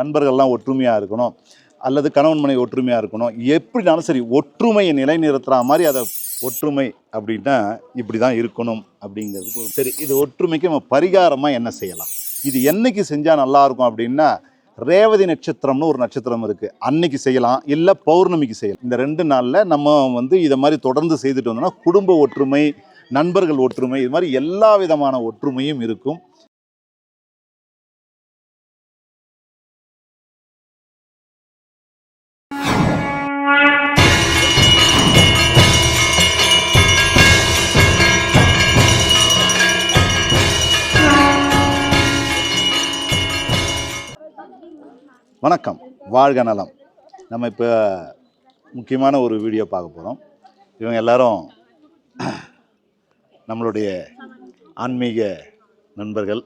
நண்பர்கள்லாம் ஒற்றுமையாக இருக்கணும். அல்லது கணவன் மனைவி ஒற்றுமையாக இருக்கணும். எப்படினாலும் சரி ஒற்றுமையை நிலைநிறுத்துகிற மாதிரி அதை ஒற்றுமை அப்படின்னா இப்படி தான் இருக்கணும் அப்படிங்கிறதுக்கு சரி இது ஒற்றுமைக்கு நம்ம பரிகாரமாக என்ன செய்யலாம்? இது என்னைக்கு செஞ்சால் நல்லாயிருக்கும் அப்படின்னா ரேவதி நட்சத்திரம்னு ஒரு நட்சத்திரம் இருக்குது அன்னைக்கு செய்யலாம் இல்லை பௌர்ணமிக்கு செய்யலாம். இந்த ரெண்டு நாளில் நம்ம வந்து இதை மாதிரி தொடர்ந்து செய்துட்டு வந்தோம்னா குடும்ப ஒற்றுமை நண்பர்கள் ஒற்றுமை இது மாதிரி எல்லா விதமான ஒற்றுமையும் இருக்கும். வணக்கம். வாழ்க நலம். நம்ம இப்போ முக்கியமான ஒரு வீடியோ பார்க்க போகிறோம் இவங்க எல்லாரும் நம்மளுடைய ஆன்மீக நண்பர்கள்.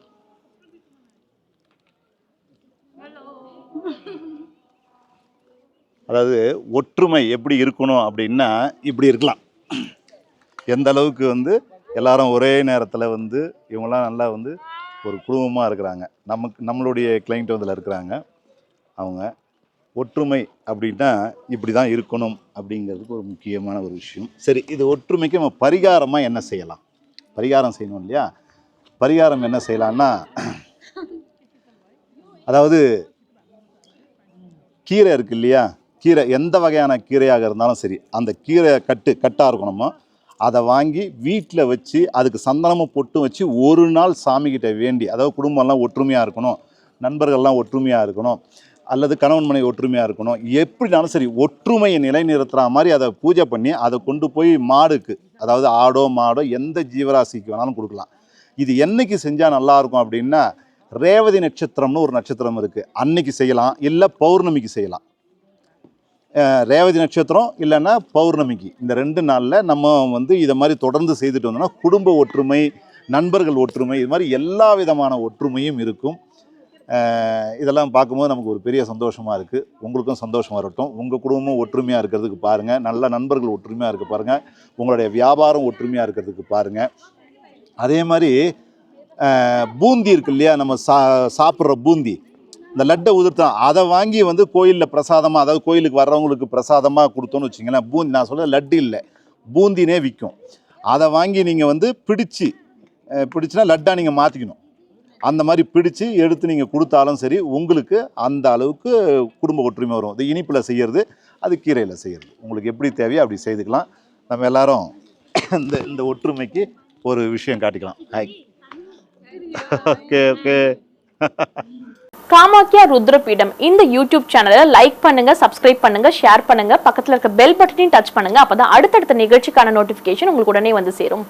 அதாவது ஒற்றுமை எப்படி இருக்கணும் அப்படின்னா இப்படி இருக்கலாம். எந்த அளவுக்கு வந்து எல்லாரும் ஒரே நேரத்தில் வந்து இவங்களாம் நல்லா வந்து ஒரு குடும்பமாக இருக்கிறாங்க. நமக்கு நம்மளுடைய கிளைண்ட் வந்து இருக்கிறாங்க. அவங்க ஒற்றுமை அப்படின்னா இப்படி தான் இருக்கணும் அப்படிங்கிறதுக்கு ஒரு முக்கியமான ஒரு விஷயம். சரி இது ஒற்றுமைக்கு நம்ம பரிகாரமாக என்ன செய்யலாம்? பரிகாரம் செய்யணும் இல்லையா? பரிகாரம் என்ன செய்யலாம்னா அதாவது கீரை இருக்கு இல்லையா? கீரை எந்த வகையான கீரையாக இருந்தாலும் சரி அந்த கீரை கட்டு கட்டாக இருக்கணுமோ அதை வாங்கி வீட்டில் வச்சு அதுக்கு சந்தனமும் பொட்டும் வச்சு ஒரு நாள் சாமிக்கிட்ட வேண்டி அதாவது குடும்பம்லாம் ஒற்றுமையாக இருக்கணும் நண்பர்கள்லாம் ஒற்றுமையாக இருக்கணும் அல்லது கணவன் மனைவி ஒற்றுமையாக இருக்கணும். எப்படினாலும் சரி ஒற்றுமையை நிலைநிறுத்துகிற மாதிரி அதை பூஜை பண்ணி அதை கொண்டு போய் மாடுக்கு அதாவது ஆடோ மாடோ எந்த ஜீவராசிக்கு வேணாலும் கொடுக்கலாம். இது என்றைக்கு செஞ்சால் நல்லா இருக்கும் அப்படின்னா ரேவதி நட்சத்திரம்னு ஒரு நட்சத்திரம் இருக்குது அன்னைக்கு செய்யலாம் இல்லை பௌர்ணமிக்கு செய்யலாம். ரேவதி நட்சத்திரம் இல்லைன்னா பௌர்ணமிக்கு. இந்த ரெண்டு நாளில் நம்ம வந்து இதை மாதிரி தொடர்ந்து செய்துட்டு வந்தோம்னா குடும்ப ஒற்றுமை நண்பர்கள் ஒற்றுமை இது மாதிரி எல்லா விதமான ஒற்றுமையும் இருக்கும். இதெல்லாம் பார்க்கும்போது நமக்கு ஒரு பெரிய சந்தோஷமாக இருக்குது உங்களுக்கும் சந்தோஷமாக இருக்கட்டும். உங்கள் குடும்பமும் ஒற்றுமையாக இருக்கிறதுக்கு பாருங்கள் நல்ல நண்பர்கள் ஒற்றுமையாக இருக்க பாருங்கள் உங்களுடைய வியாபாரம் ஒற்றுமையாக இருக்கிறதுக்கு பாருங்கள் அதே மாதிரி பூந்தி இருக்கு இல்லையா? நம்ம சா சாப்பிட்ற பூந்தி. இந்த லட்டை உதிர்த்தோம் அதை வாங்கி வந்து கோயிலில் பிரசாதமாக அதாவது கோயிலுக்கு வர்றவங்களுக்கு பிரசாதமாக கொடுத்தோன்னு வச்சிங்களேன் பூந்தி நான் சொல்ல லட்டு இல்லை. பூந்தினே விற்கும் அதை வாங்கி நீங்கள் வந்து பிடிச்சி பிடிச்சினா லட்டாக நீங்கள் மாற்றிக்கணும் அந்த மாதிரி பிடிச்சு எடுத்து நீங்கள் கொடுத்தாலும் சரி உங்களுக்கு அந்த அளவுக்கு குடும்ப ஒற்றுமை வரும். அது இனிப்பில் செய்கிறது அது கீரையில் செய்கிறது உங்களுக்கு எப்படி தேவையோ அப்படி செய்துக்கலாம். நம்ம எல்லாரும் இந்த இந்த ஒற்றுமைக்கு ஒரு விஷயம் காட்டிக்கலாம். Hi okay okay Kamakhya Rudrapeetham. இந்த யூடியூப் சேனலை லைக் பண்ணுங்க சப்ஸ்கிரைப் பண்ணுங்க ஷேர் பண்ணுங்க. பக்கத்துல இருக்க பெல் பட்டனையும் டச் பண்ணுங்க. அப்பதான் அடுத்தடுத்த நிகழ்ச்சிக்கான நோட்டிபிகேஷன் உங்களுக்கு உடனே வந்து சேரும்.